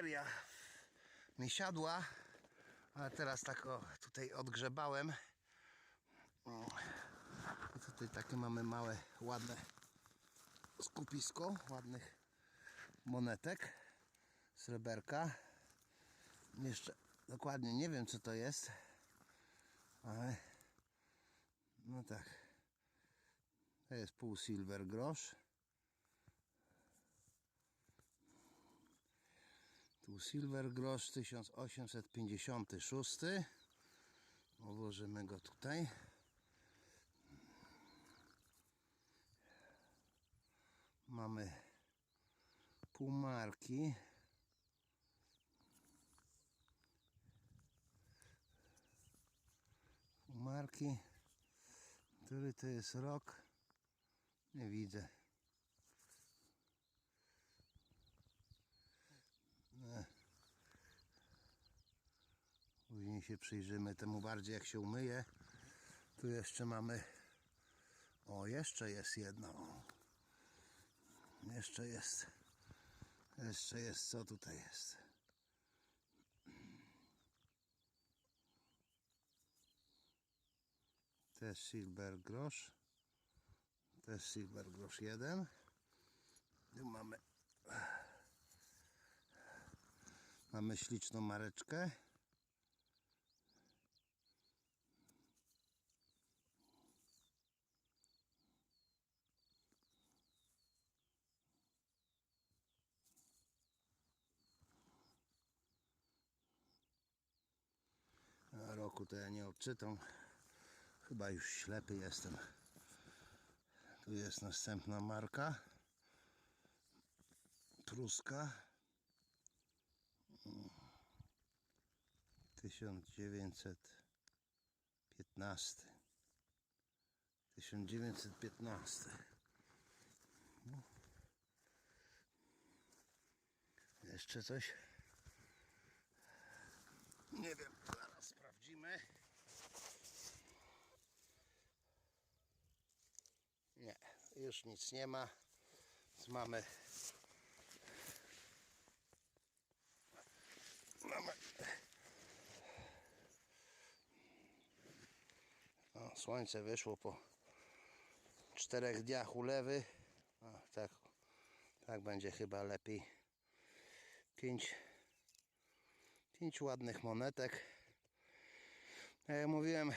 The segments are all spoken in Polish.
bateria mi siadła, ale teraz tak o, tutaj odgrzebałem. O, I tutaj takie mamy małe, ładne skupisko ładnych monetek, sreberka. Jeszcze dokładnie nie wiem co to jest, ale no tak. To jest pół silver grosz. Tu silver grosz 1856. Odłożymy go tutaj. Mamy półmarki. Półmarki. Który to jest rok? Nie widzę. Nie. Później się przyjrzymy temu bardziej jak się umyje. Tu jeszcze mamy. O, jeszcze jest jedno. Jeszcze jest. Jeszcze jest. Co tutaj jest? Też silver grosz. Też silver grosz jeden. Tu mamy. Mamy śliczną mareczkę. To ja nie odczytam. Chyba już ślepy jestem. Tu jest następna marka. Pruska. 1915. 1915. No. Jeszcze coś? Nie wiem, już nic nie ma. Mamy. Mamy. O, słońce wyszło po czterech dniach ulewy. O, tak, tak będzie chyba lepiej. Pięć, pięć ładnych monetek. Jak ja mówiłem,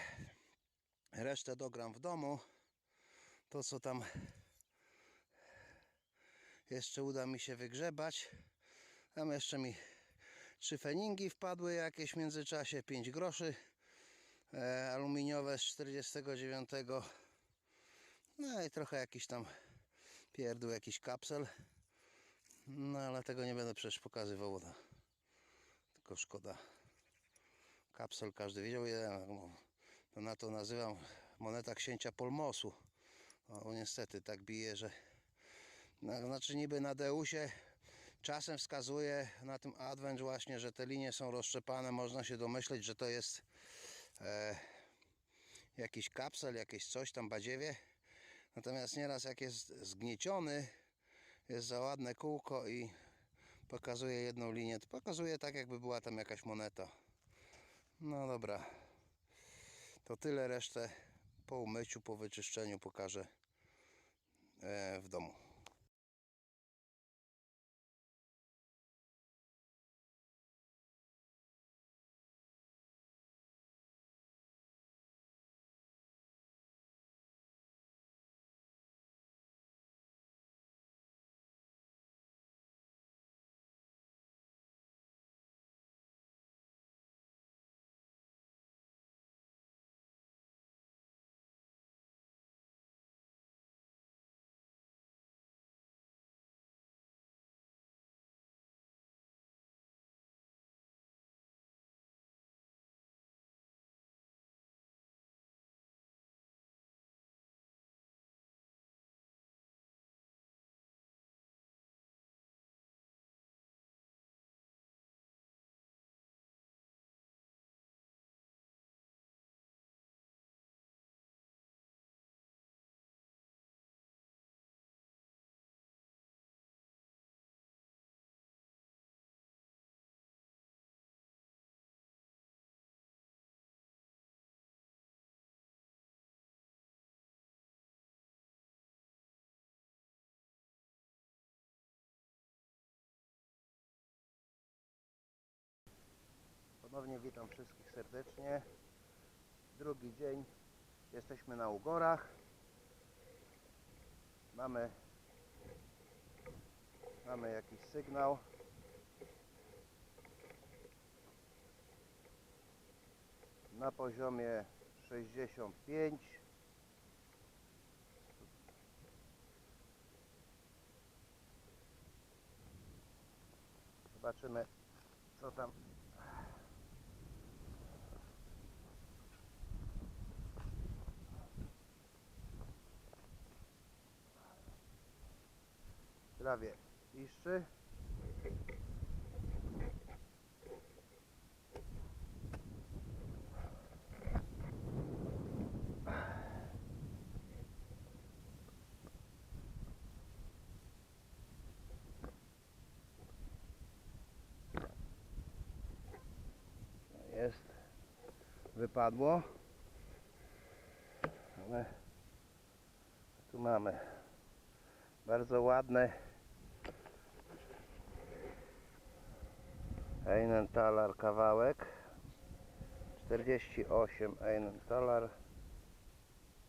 resztę dogram w domu to co tam jeszcze uda mi się wygrzebać. Tam jeszcze mi trzy feningi wpadły jakieś w międzyczasie 5 groszy e, aluminiowe z 49 no i trochę jakiś tam pierdół jakiś kapsel. No ale tego nie będę przecież pokazywał no. tylko szkoda. Kapsel każdy wiedział ja to na to nazywam moneta księcia Polmosu o, bo niestety tak bije, że no, znaczy niby na Deusie czasem wskazuje na tym Advent właśnie, że te linie są rozszczepane. Można się domyśleć, że to jest e, jakiś kapsel, jakieś coś tam badziewie. Natomiast nieraz jak jest zgnieciony, jest za ładne kółko i pokazuje jedną linię, to pokazuje tak jakby była tam jakaś moneta. No dobra. To tyle, resztę po umyciu, po wyczyszczeniu pokażę e, w domu. Ponownie witam wszystkich serdecznie. Drugi dzień. Jesteśmy na Ugorach. Mamy mamy jakiś sygnał. Na poziomie 65. Zobaczymy co tam prawie. Jest. Wypadło. Ale tu mamy bardzo ładne Einentalar kawałek. 48 Einentalar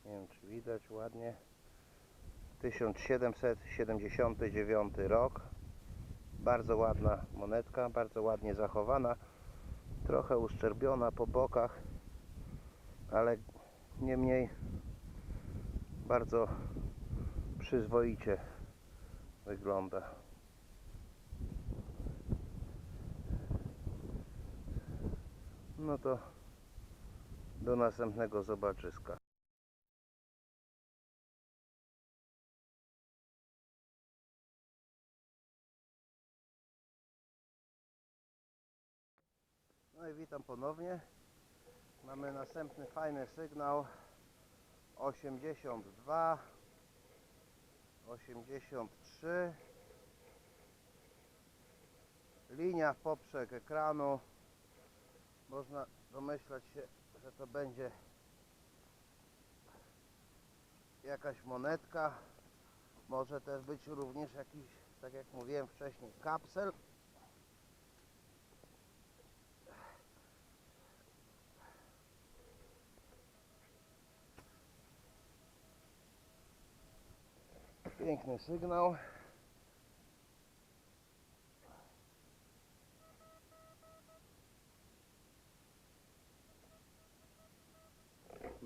nie wiem czy widać ładnie. 1779 rok. Bardzo ładna monetka bardzo ładnie zachowana. Trochę uszczerbiona po bokach ale niemniej bardzo przyzwoicie wygląda No to do następnego zobaczyska. No i witam ponownie. Mamy następny fajny sygnał 82 83 linia w poprzek ekranu można domyślać się, że to będzie jakaś monetka. Może też być również jakiś, tak jak mówiłem wcześniej, kapsel. Piękny sygnał.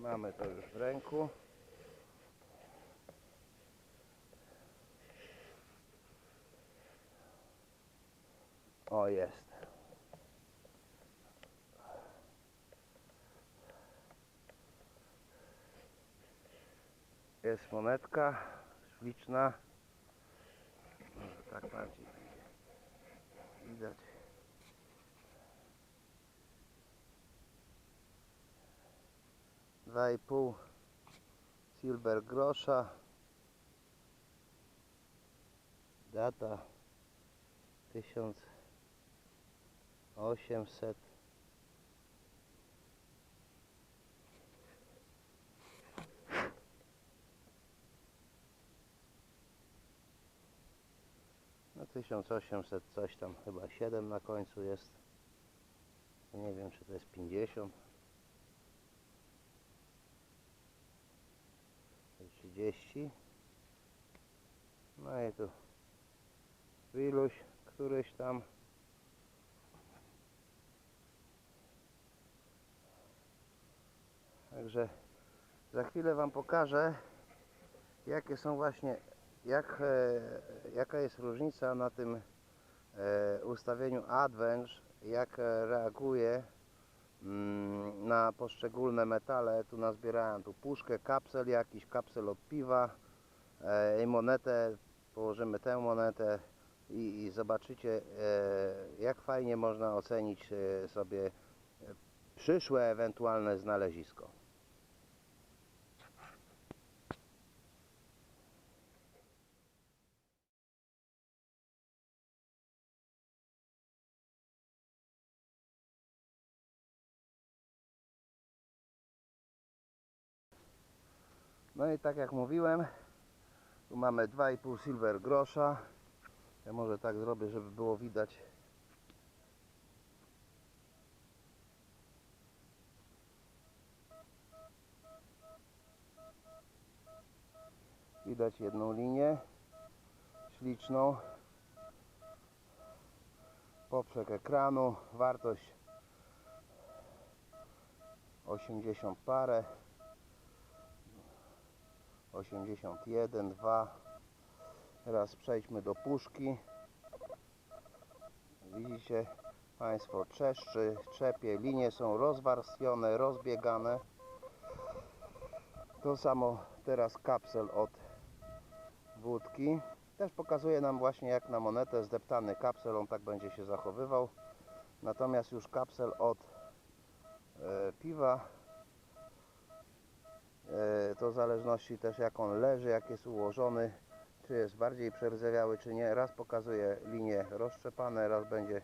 Mamy to już w ręku. O jest. Jest monetka śliczna. Tak bardziej będzie widać. Dwa i pół silver grosza. Data tysiąc osiemset No 1800 coś tam chyba 7 na końcu jest. Nie wiem czy to jest 50. 30 no i tu iluś któryś tam. Także za chwilę wam pokażę jakie są właśnie jak, e, jaka jest różnica na tym e, ustawieniu Advance jak reaguje na poszczególne metale. Tu nazbierałem tu puszkę, kapsel jakiś, kapsel od piwa e, i monetę. Położymy tę monetę i, i zobaczycie e, jak fajnie można ocenić e, sobie przyszłe ewentualne znalezisko. No i tak jak mówiłem, tu mamy 2,5 silver grosza. Ja może tak zrobię, żeby było widać. Widać jedną linię śliczną. Poprzek ekranu, wartość 80 parę. 81, 2. Teraz przejdźmy do puszki. Widzicie Państwo, trzeszczy, trzepie, linie są rozwarstwione, rozbiegane. To samo teraz kapsel od wódki. Też pokazuje nam właśnie jak na monetę zdeptany kapsel, on tak będzie się zachowywał. Natomiast już kapsel od e, piwa to w zależności też jak on leży, jak jest ułożony, czy jest bardziej przerdzewiały, czy nie. Raz pokazuje linie rozszczepane, raz będzie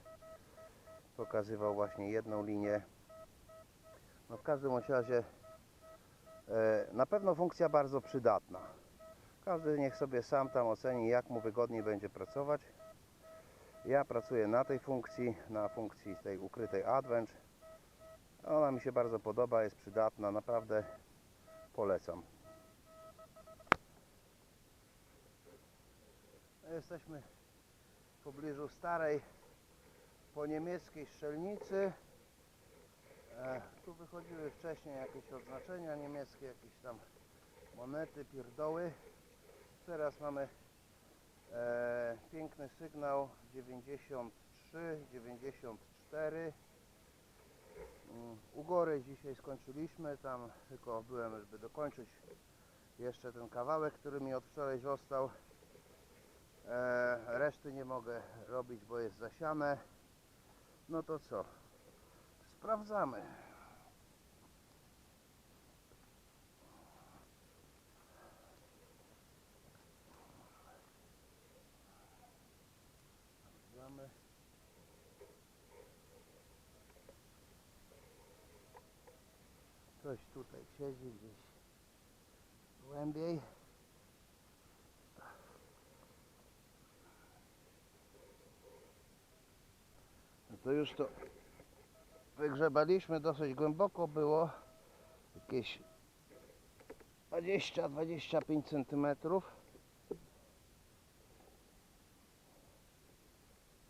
pokazywał właśnie jedną linię. No w każdym razie e, na pewno funkcja bardzo przydatna. Każdy niech sobie sam tam oceni, jak mu wygodniej będzie pracować. Ja pracuję na tej funkcji, na funkcji tej ukrytej Advent. Ona mi się bardzo podoba, jest przydatna, naprawdę polecam. Jesteśmy w pobliżu starej po niemieckiej strzelnicy. E, tu wychodziły wcześniej jakieś odznaczenia niemieckie, jakieś tam monety, pierdoły. Teraz mamy e, piękny sygnał 93, 94. U góry dzisiaj skończyliśmy, tam tylko byłem, żeby dokończyć jeszcze ten kawałek, który mi od wczoraj został. E, reszty nie mogę robić, bo jest zasiane. No to co? Sprawdzamy. Coś tutaj siedzi gdzieś głębiej. No to już to wygrzebaliśmy dosyć głęboko było jakieś 20-25 cm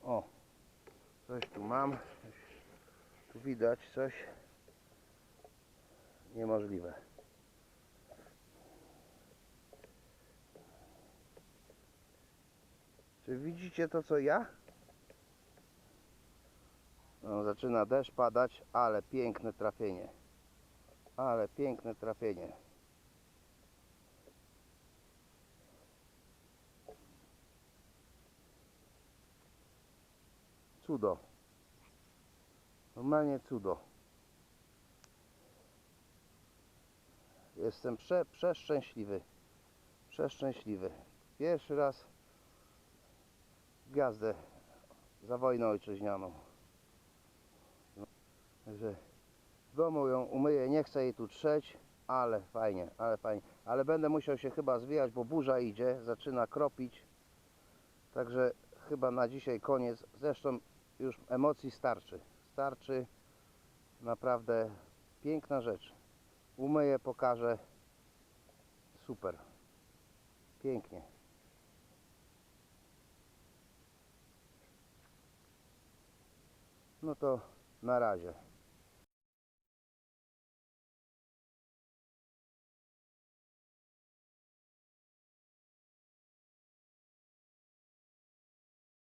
o coś tu mam tu widać coś niemożliwe czy widzicie to co ja? No, zaczyna deszcz padać, ale piękne trafienie. Ale piękne trafienie. Cudo. Normalnie cudo. Jestem prze, przeszczęśliwy. Przeszczęśliwy. Pierwszy raz gwiazdę za wojnę ojczyźnianą. Także w domu ją umyję, nie chcę jej tu trzeć, ale fajnie, ale fajnie. Ale będę musiał się chyba zwijać, bo burza idzie, zaczyna kropić. Także chyba na dzisiaj koniec. Zresztą już emocji starczy. Starczy. Naprawdę piękna rzecz. Umyję, pokażę. Super. Pięknie. No to na razie.